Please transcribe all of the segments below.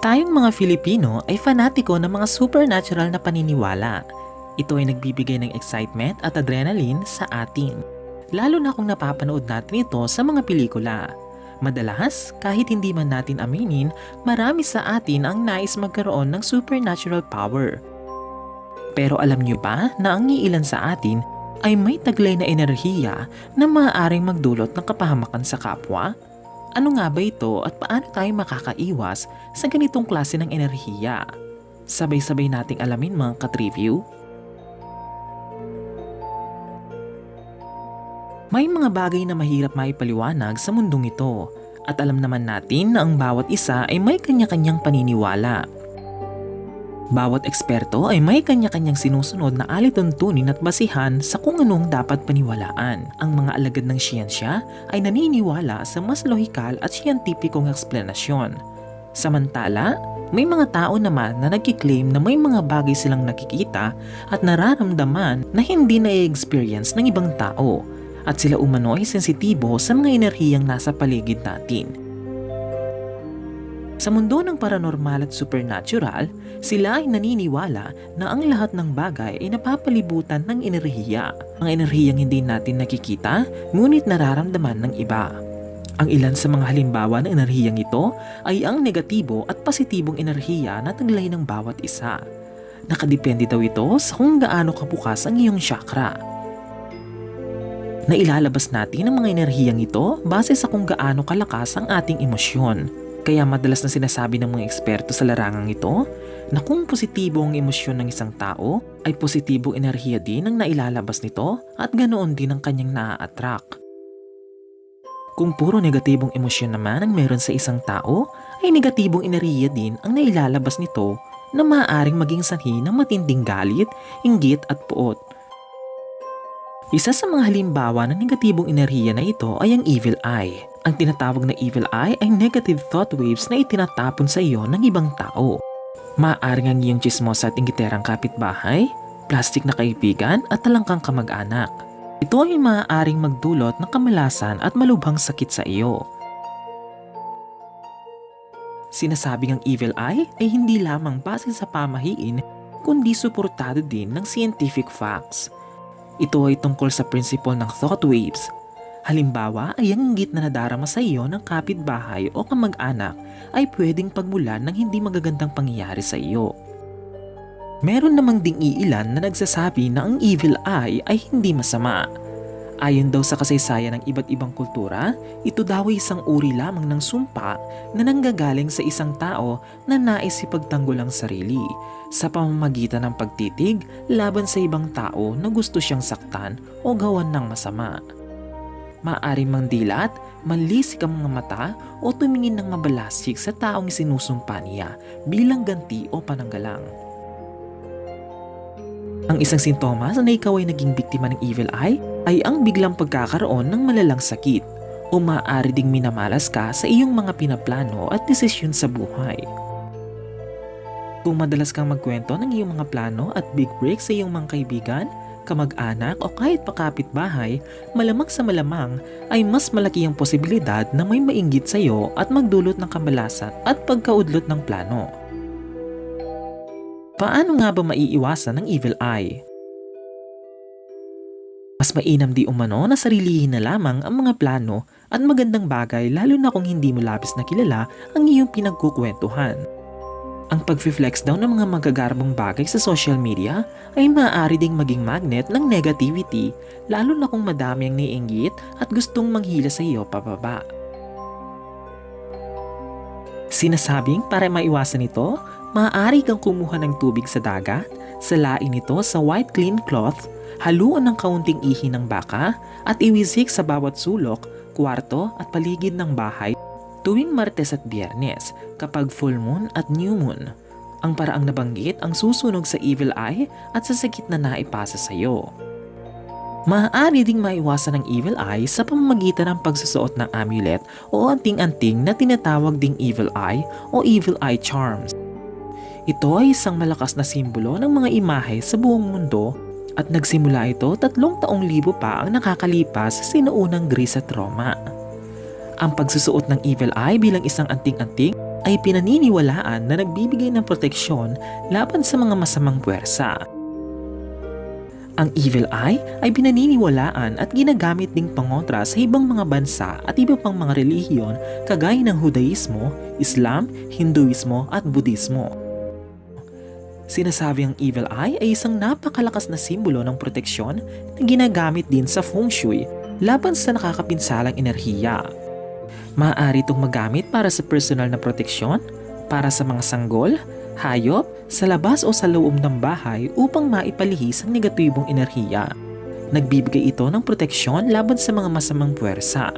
Tayong mga Filipino ay fanatiko ng mga supernatural na paniniwala. Ito ay nagbibigay ng excitement at adrenaline sa atin. Lalo na kung napapanood natin ito sa mga pelikula. Madalas, kahit hindi man natin aminin, marami sa atin ang nais magkaroon ng supernatural power. Pero alam niyo ba na ang iilan sa atin ay may taglay na enerhiya na maaaring magdulot ng kapahamakan sa kapwa? Ano nga ba ito at paano tayo makakaiwas sa ganitong klase ng enerhiya? Sabay-sabay nating alamin mga katriview. May mga bagay na mahirap maipaliwanag sa mundong ito at alam naman natin na ang bawat isa ay may kanya-kanyang paniniwala. Bawat eksperto ay may kanya-kanyang sinusunod na alituntunin at basihan sa kung anong dapat paniwalaan. Ang mga alagad ng siyensya ay naniniwala sa mas lohikal at siyentipikong eksplanasyon. Samantala, may mga tao naman na nagkiklaim na may mga bagay silang nakikita at nararamdaman na hindi na-experience ng ibang tao at sila umano ay sensitibo sa mga enerhiyang nasa paligid natin. Sa mundo ng paranormal at supernatural, sila ay naniniwala na ang lahat ng bagay ay napapalibutan ng enerhiya. Mga enerhiyang hindi natin nakikita, ngunit nararamdaman ng iba. Ang ilan sa mga halimbawa ng enerhiyang ito ay ang negatibo at positibong enerhiya na taglay ng bawat isa. Nakadepende daw ito sa kung gaano kabukas ang iyong chakra. Nailalabas natin ang mga enerhiyang ito base sa kung gaano kalakas ang ating emosyon. Kaya madalas na sinasabi ng mga eksperto sa larangang ito na kung positibo ang emosyon ng isang tao, ay positibong enerhiya din ang nailalabas nito at ganoon din ang kanyang naa-attract. Kung puro negatibong emosyon naman ang meron sa isang tao, ay negatibong enerhiya din ang nailalabas nito na maaaring maging sanhi ng matinding galit, inggit at puot. Isa sa mga halimbawa ng negatibong enerhiya na ito ay ang evil eye. Ang tinatawag na evil eye ay negative thought waves na itinatapon sa iyo ng ibang tao. Maaaring ang iyong chismosa at inggiterang kapitbahay, plastic na kaibigan at talangkang kamag-anak. Ito ay maaaring magdulot ng kamalasan at malubhang sakit sa iyo. Sinasabing ang evil eye ay hindi lamang base sa pamahiin kundi suportado din ng scientific facts. Ito ay tungkol sa prinsipal ng thought waves. Halimbawa ay ang inggit na nadarama sa iyo ng kapitbahay o kamag-anak ay pwedeng pagmulan ng hindi magagandang pangyayari sa iyo. Meron namang ding iilan na nagsasabi na ang evil eye ay hindi masama. Ayon daw sa kasaysayan ng iba't ibang kultura, ito daw ay isang uri lamang ng sumpa na nanggagaling sa isang tao na nais ipagtanggol ang sarili sa pamamagitan ng pagtitig laban sa ibang tao na gusto siyang saktan o gawan ng masama. Maaring mangdilat, manlisik ang mga mata o tumingin ng mabalasik sa taong sinusumpa niya bilang ganti o pananggalang. Ang isang sintomas na ikaw ay naging biktima ng evil eye ay ang biglang pagkakaroon ng malalang sakit o maaari ding minamalas ka sa iyong mga pinaplano at desisyon sa buhay. Kung madalas kang magkwento ng iyong mga plano at big break sa iyong mga kaibigan, kamag-anak o kahit pakapit-bahay, malamang sa malamang ay mas malaki ang posibilidad na may mainggit sa iyo at magdulot ng kamalasan at pagkaudlot ng plano. Paano nga ba maiiwasan ng evil eye? Mas mainam di umano na sarilihin na lamang ang mga plano at magandang bagay lalo na kung hindi mo labis na kilala ang iyong pinagkukwentuhan. Ang pag-flex daw ng mga magagarbong bagay sa social media ay maaari ding maging magnet ng negativity lalo na kung madami ang niinggit at gustong manghila sa iyo pababa. Sinasabing para maiwasan ito, maaari kang kumuha ng tubig sa dagat, salain ito sa white clean cloth, haluan ng kaunting ihi ng baka at iwisik sa bawat sulok, kwarto at paligid ng bahay tuwing Martes at Biyernes kapag full moon at new moon. Ang paraang nabanggit ang susunog sa evil eye at sa sakit na naipasa sa iyo. Maaari ding maiwasan ang evil eye sa pamamagitan ng pagsusuot ng amulet o anting-anting na tinatawag ding evil eye o evil eye charms. Ito ay isang malakas na simbolo ng mga imahe sa buong mundo at nagsimula ito tatlong taong libo pa ang nakakalipas sa sinuunang Greece at Roma. Ang pagsusuot ng evil eye bilang isang anting-anting ay pinaniniwalaan na nagbibigay ng proteksyon laban sa mga masamang puwersa. Ang evil eye ay pinaniniwalaan at ginagamit ding pangontra sa ibang mga bansa at iba pang mga relihiyon kagaya ng Hudaismo, Islam, Hinduismo at Budismo. Sinasabi ang evil eye ay isang napakalakas na simbolo ng proteksyon na ginagamit din sa feng shui laban sa nakakapinsalang enerhiya. Maaari itong magamit para sa personal na proteksyon, para sa mga sanggol, hayop, sa labas o sa loob ng bahay upang maipalihis ang negatibong enerhiya. Nagbibigay ito ng proteksyon laban sa mga masamang puwersa.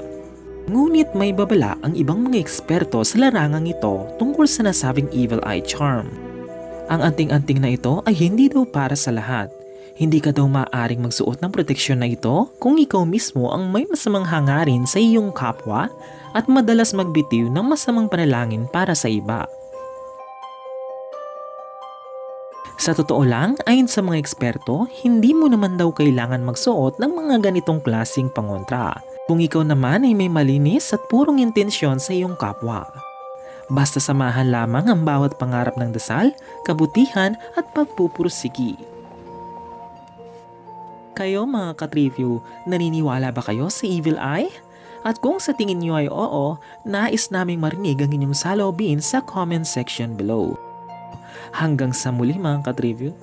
Ngunit may babala ang ibang mga eksperto sa larangang ito tungkol sa nasabing evil eye charm. Ang anting-anting na ito ay hindi daw para sa lahat. Hindi ka daw maaaring magsuot ng proteksyon na ito kung ikaw mismo ang may masamang hangarin sa iyong kapwa at madalas magbitiw ng masamang panalangin para sa iba. Sa totoo lang, ayon sa mga eksperto, hindi mo naman daw kailangan magsuot ng mga ganitong klasing pangontra. Kung ikaw naman ay may malinis at purong intensyon sa iyong kapwa. Basta samahan lamang ang bawat pangarap ng dasal, kabutihan at pagpupursigi. Kayo mga katriview, naniniwala ba kayo sa Evil Eye? At kung sa tingin niyo ay oo, nais naming marinig ang inyong salobin sa comment section below. Hanggang sa muli mga katriview,